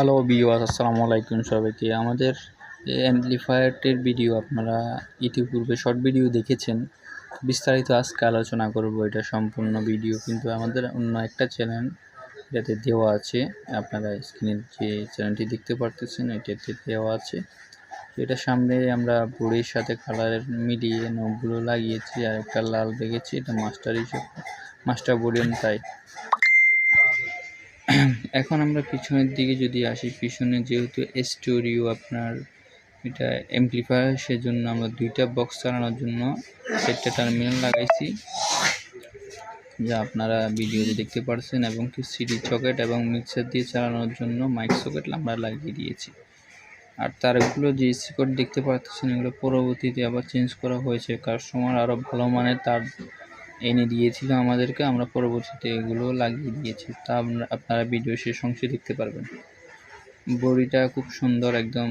Hello বিওয়াস আসসালামু আলাইকুম সবাইকে। আমাদের অ্যাম্পলিফায়ারটির ভিডিও আপনারা ইতিপূর্বে শর্ট ভিডিও দেখেছেন। বিস্তারিত আজকে আলোচনা করব এটা সম্পূর্ণ ভিডিও কিন্তু আমাদের অন্য একটা চ্যানেল এটাতে দেওয়া আছে। আপনারা স্ক্রিনে যে চ্যানেলটি দেখতে পারতেছেন, এটাতে দেওয়া আছে। এটা সামনে আমরা বড়ির সাথে কালার মিলিয়ে নখগুলো লাগিয়েছি। আর একটা লাল দেখেছি, এটা মাস্টার হিসেবে মাস্টার বডিয়ন তাই এখন আমরা পিছনের দিকে যদি আসি, পিছনে যেহেতু স্টোরিও আপনার এটা এমপ্লিফায়ার সেজন্য আমরা দুইটা বক্স চালানোর জন্য চারটা টার্মিনাল লাগাইছি, যা আপনারা ভিডিওতে দেখতে পারছেন, এবং কি সিডি সকেট এবং মিক্সার দিয়ে চালানোর জন্য মাইক সকেট আমরা লাগিয়ে দিয়েছি। আর তারগুলো যে সিকট দেখতে পাচ্ছেন, এগুলো পরবর্তীতে আবার চেঞ্জ করা হয়েছে কাস্টমার আরও ভালো মানের তার এনে দিয়েছিল আমাদেরকে, আমরা পরবর্তীতে এগুলো লাগিয়ে দিয়েছি। তা আপনারা ভিডিও শেষ অংশে দেখতে পারবেন। বড়িটা খুব সুন্দর একদম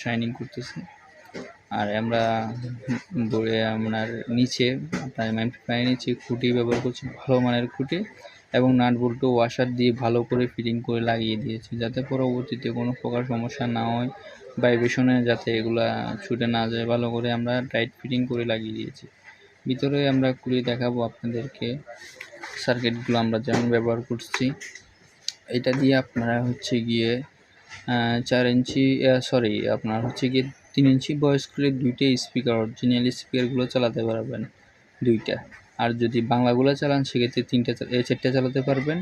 শাইনিং করতেছে। আর আমরা বড়ি আপনার নিচে, আপনার ম্যাম্পিফাই নিচে খুঁটি ব্যবহার করছি, ভালো মানের খুঁটি এবং নাট ওয়াশার দিয়ে ভালো করে ফিটিং করে লাগিয়ে দিয়েছি, যাতে পরবর্তীতে কোনো প্রকার সমস্যা না হয় ভাইব্রেশনে যাতে এগুলা ছুটে না যায়, ভালো করে আমরা টাইট ফিটিং করে লাগিয়ে দিয়েছি। ভিতরে আমরা খুলে দেখাবো আপনাদেরকে। সার্কিটগুলো আমরা যেমন ব্যবহার করছি। এটা দিয়ে আপনারা হচ্ছে গিয়ে চার ইঞ্চি সরি আপনার হচ্ছে গিয়ে তিন ইঞ্চি বয়স করলে দুইটা স্পিকার অরিজিনাল স্পিকারগুলো চালাতে পারবেন দুইটা। আর যদি বাংলাগুলো চালান, সেক্ষেত্রে তিনটা চারটা চালাতে পারবেন।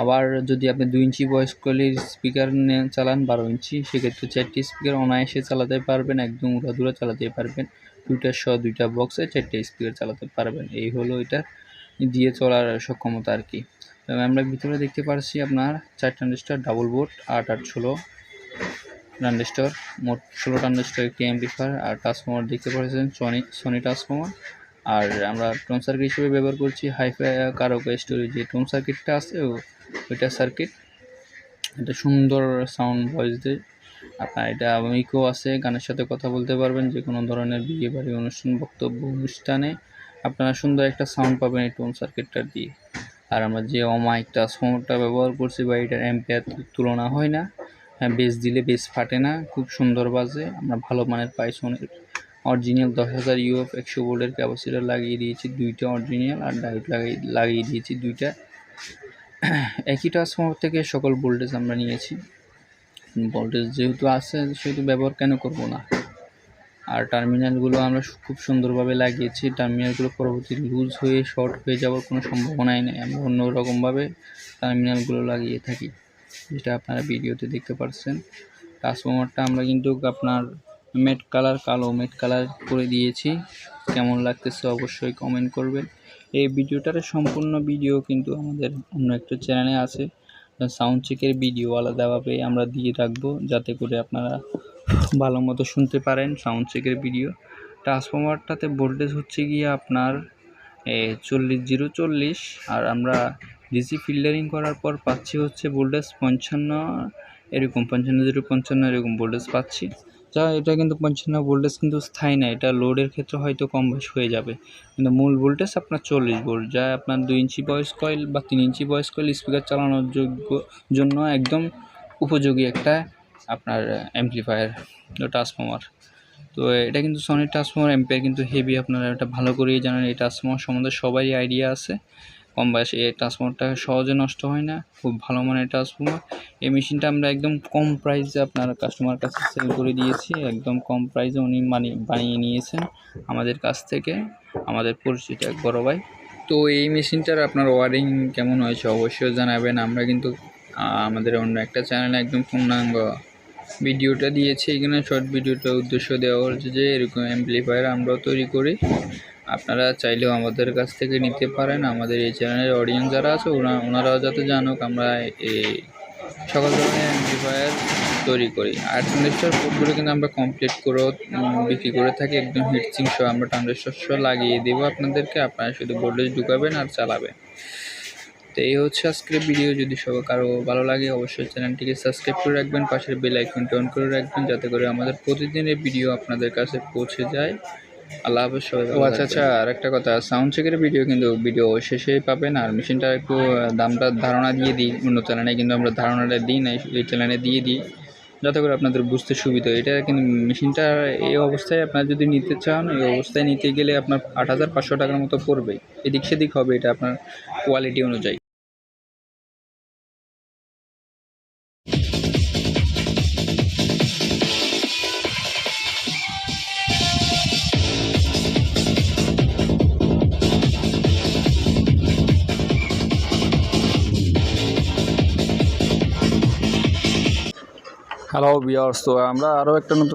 আবার যদি আপনি দুই ইঞ্চি বয়স করলে স্পিকার চালান বারো ইঞ্চি, সেক্ষেত্রে চারটি স্পিকার অনায়াসে চালাতে পারবেন, একদম উড়াধুরা চালাতে পারবেন। দুইটা শ দুইটা বক্সে চারটে স্পিকার চালাতে পারবেন। এই হলো এটা দিয়ে চলার সক্ষমতা আর কি। আমরা ভিতরে দেখতে পাচ্ছি আপনার চার ট্রানজিস্টার ডাবল বোর্ড আট আট, ষোলো ট্রানজিস্টার মোট ষোলো ট্রানজিস্টার একটি অ্যাম্পিফায়ার আর ট্রান্সফর্মার দেখতে পাচ্ছেন সনি সনি ট্রান্সফর্মার আর আমরা টোন সার্কিট হিসেবে ব্যবহার করছি হাইফাই কারক স্টোরি যে টোন সার্কিটটা আছে ওইটা সার্কিট এটা সুন্দর সাউন্ড ভয়েস দেয় আপনার এটা মিকো আছে, গানের সাথে কথা বলতে পারবেন যে কোনো ধরনের বিয়ে বাড়ি অনুষ্ঠান, বক্তব্য অনুষ্ঠানে আপনারা সুন্দর একটা সাউন্ড পাবেন এই টোন সার্কিটটা দিয়ে। আর আমরা যে অমাইক ট্রান্সফর্মারটা ব্যবহার করছি, বা এটার অ্যাম্পিয়ার তুলনা হয় না। হ্যাঁ বেস দিলে বেস ফাটে না, খুব সুন্দর বাজে, আমরা ভালো মানের পাইসনের অরিজিনাল দশ হাজার ইউএফ একশো ভোল্টের ক্যাপাসিটার লাগিয়ে দিয়েছি, দুইটা অরিজিনাল আর ডাইট লাগিয়ে লাগিয়ে দিয়েছি দুইটা। একই ট্রান্সফর্মার থেকে সকল ভোল্টেজ আমরা নিয়েছি। ভোল্টেজ যেহেতু আছে, সেহেতু ব্যবহার কেন করব না? আর টার্মিনালগুলো আমরা খুব সুন্দরভাবে লাগিয়েছি টার্মিনালগুলো পরবর্তী লুজ হয়ে শর্ট হয়ে যাওয়ার কোনো সম্ভাবনাই নেই। আমরা অন্য রকমভাবে টার্মিনালগুলো লাগিয়ে থাকি, যেটা আপনারা ভিডিওতে দেখতে পাচ্ছেন ট্রান্সফর্মারটা আমরা কিন্তু আপনার মেট কালার কালো মেট কালার করে দিয়েছি। কেমন লাগতেছে অবশ্যই কমেন্ট করবেন। এই ভিডিওটার সম্পূর্ণ ভিডিও কিন্তু আমাদের অন্য একটা চ্যানেলে আছে। সাউন্ড চেকের ভিডিও আলাদাভাবে আমরা দিয়ে রাখব, যাতে করে আপনারা ভালো মতো শুনতে পারেন সাউন্ড চেকের ভিডিও ট্রান্সফর্মারটাতে ভোল্টেজ হচ্ছে গিয়ে আপনার চল্লিশ জিরো চল্লিশ, আর আমরা ডিসি ফিল্টারিং করার পর পাচ্ছি হচ্ছে ভোল্টেজ পঞ্চান্ন, এরকম পঞ্চান্ন জিরো পঞ্চান্ন এরকম ভোল্টেজ পাচ্ছি। যা, এটা কিন্তু পঞ্চান্ন ভোল্টেজ কিন্তু স্থায়ী না, এটা লোডের ক্ষেত্রে হয়তো কম বেশি হয়ে যাবে। কিন্তু মূল ভোল্টেজ আপনার চল্লিশ ভোল্ট যা আপনার দুই ইঞ্চি বয়স কয়েল বা তিন ইঞ্চি বয়স কয়েল স্পিকার চালানোর যোগ্য, জন্য একদম উপযোগী একটা আপনার অ্যাম্পলিফায়ার ট্রান্সফর্মার তো এটা কিন্তু সনির ট্রান্সফর্মার অ্যাম্পিয়ার কিন্তু হেভি আপনারা এটা ভালো করেই জানেন, এই ট্রান্সফর্মার সম্বন্ধে সবাই আইডিয়া আছে। কম বয়সে এই ট্রান্সফর্মারটা সহজে নষ্ট হয় না, খুব ভালো মানের ট্রান্সফর্মার এই মেশিনটা আমরা একদম কম প্রাইসে আপনার কাস্টমার কাছে সেল করে দিয়েছি, একদম কম প্রাইসে উনি মানে বানিয়ে নিয়েছেন আমাদের কাছ থেকে, আমাদের পরিচিত এক বড় ভাই। তো এই মেশিনটার আপনার ওয়ারিং কেমন হয়েছে অবশ্যই জানাবেন। আমরা কিন্তু আমাদের অন্য একটা চ্যানেলে একদম পূর্ণাঙ্গ ভিডিওটা দিয়েছি, এখানে শর্ট ভিডিওটা উদ্দেশ্য দেওয়া হচ্ছে যে এরকম অ্যাম্পলিফায়ার আমরাও তৈরি করি। আপনারা চাইলেও আমাদের কাছ থেকে নিতে পারেন। আমাদের এই চ্যানেলের অডিয়েন্স যারা আছে, ওরা, ওনারাও যাতে জানুক আমরা এই সকল ধরনের অ্যাম্পলিফায়ার তৈরি করি। আর ট্রানজিস্টার পোর্টগুলো কিন্তু আমরা কমপ্লিট করেও বিক্রি করে থাকি। একদম হিটসিং সহ আমরা ট্রানজিস্টার সহ লাগিয়ে দেবো আপনাদেরকে। আপনারা শুধু ভোল্টেজ ঢুকাবেন আর চালাবেন। এই হচ্ছে আজকের ভিডিও যদি সবার কারও ভালো লাগে অবশ্যই চ্যানেলটিকে সাবস্ক্রাইব করে রাখবেন পাশের বেল আইকনটি অন করে রাখবেন যাতে করে আমাদের প্রতিদিনের ভিডিও আপনাদের কাছে পৌঁছে যায়। আল্লাহ হাফেজ সবাই ও আচ্ছা আচ্ছা আর একটা কথা সাউন্ড চেকের ভিডিও কিন্তু ভিডিও শেষে পাবেন আর মেশিনটা একটু দামটা ধারণা দিয়ে দিই অন্য চ্যানেলে কিন্তু আমরা ধারণাটা দিই না এই চ্যানেলে দিয়ে দিই যাতে করে আপনাদের বুঝতে সুবিধা এটা কিন্তু মেশিনটা এই অবস্থায় আপনার যদি নিতে চান এই অবস্থায় নিতে গেলে আপনার আট হাজার পাঁচশো টাকার মতো পড়বে। এদিক সেদিক হবে এটা আপনার কোয়ালিটি অনুযায়ী। হ্যালো বিয়ার্স তো আমরা আরও একটা নতুন